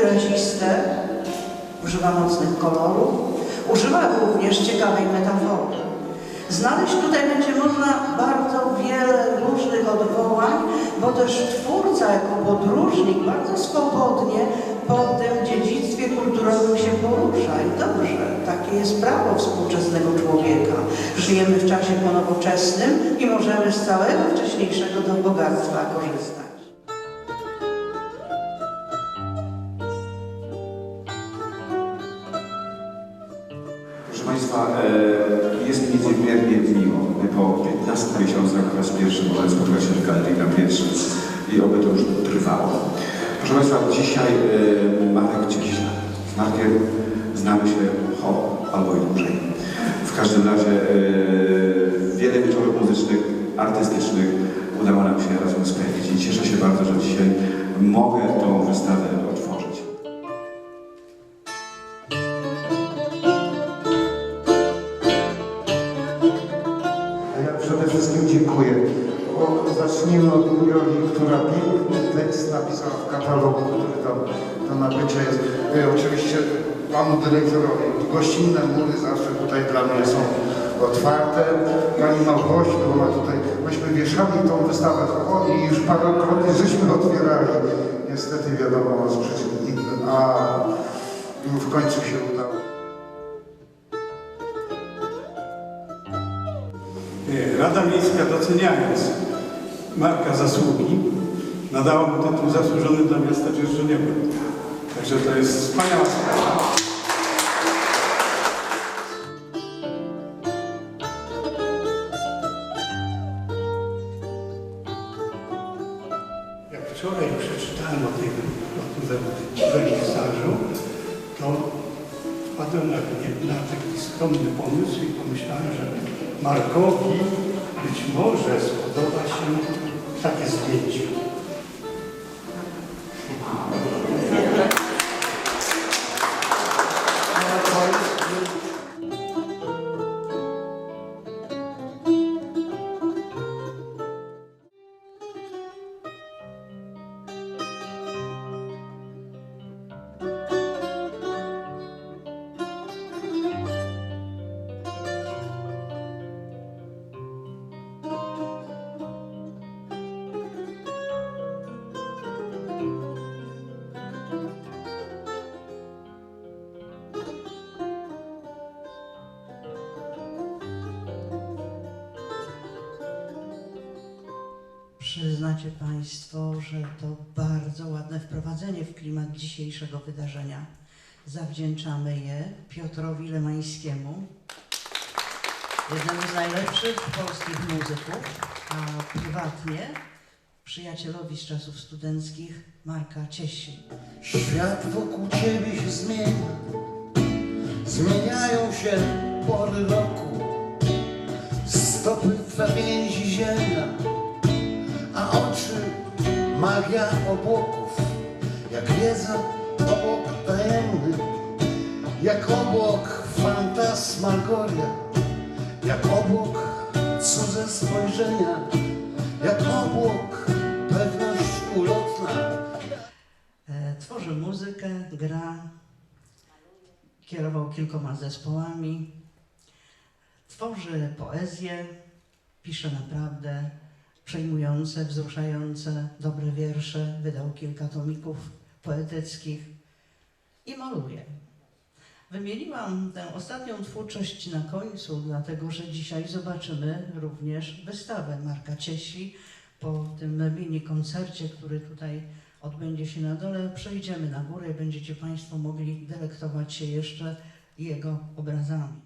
wyraziste, używa mocnych kolorów, używa również ciekawej metafory. Znaleźć tutaj będzie można bardzo wiele różnych odwołań, bo też twórca jako podróżnik bardzo swobodnie po tym dziedzictwie kulturowym się porusza. I dobrze, takie jest prawo współczesnego człowieka. Żyjemy w czasie ponowoczesnym i możemy z całego wcześniejszego do bogactwa korzystać. Państwa, e, jest mi niezmiernie miło, po 15 miesiącach po raz pierwszy mogę spotkać się galerii na pierwszy i oby to już trwało. Proszę Państwa, dzisiaj e, Marek Cieśla. Z Markiem znamy się ho, albo i dłużej. W każdym razie e, wiele wieczorów muzycznych, artystycznych udało nam się razem spędzić i cieszę się bardzo, że dzisiaj mogę przede wszystkim dziękuję. Bo zacznijmy od Joli, która piękny tekst napisała w katalogu, który tam do nabycia jest. E, oczywiście panu dyrektorowi. Gościnne mury zawsze tutaj dla mnie są otwarte. Pani Małgosiu, ona tutaj, myśmy wieszali tą wystawę o, i już parokrotnie żeśmy otwierali. Niestety wiadomo z przyczyn innych, a w końcu się udało. Rada Miejska doceniając Marka zasługi nadała mu tytuł zasłużony dla miasta Dzierżoniowa. Także to jest wspaniała sprawa. Wczoraj przeczytałem o tym, o tym wernisażu, to wpadłem na, na taki skromny pomysł i pomyślałem, że Markowi być może spodoba się takie zdjęcie. Przyznacie Państwo, że to bardzo ładne wprowadzenie w klimat dzisiejszego wydarzenia. Zawdzięczamy je Piotrowi Lemańskiemu, jednemu z najlepszych polskich muzyków, a prywatnie przyjacielowi z czasów studenckich Marka Ciesi. Świat wokół ciebie się zmienia, zmieniają się pory roku, stopy twe więzi oczy magia obłoków, jak wiedza obok tajemny, jak obłok fantasmagoria, jak obłok cudze spojrzenia, jak obłok pewność ulotna. E, Tworzy muzykę, gra, kierował kilkoma zespołami, tworzy poezję, pisze naprawdę przejmujące, wzruszające, dobre wiersze, wydał kilka tomików poetyckich i maluje. Wymieniłam tę ostatnią twórczość na końcu, dlatego że dzisiaj zobaczymy również wystawę Marka Ciesi. Po tym mini koncercie, który tutaj odbędzie się na dole, przejdziemy na górę i będziecie Państwo mogli delektować się jeszcze jego obrazami.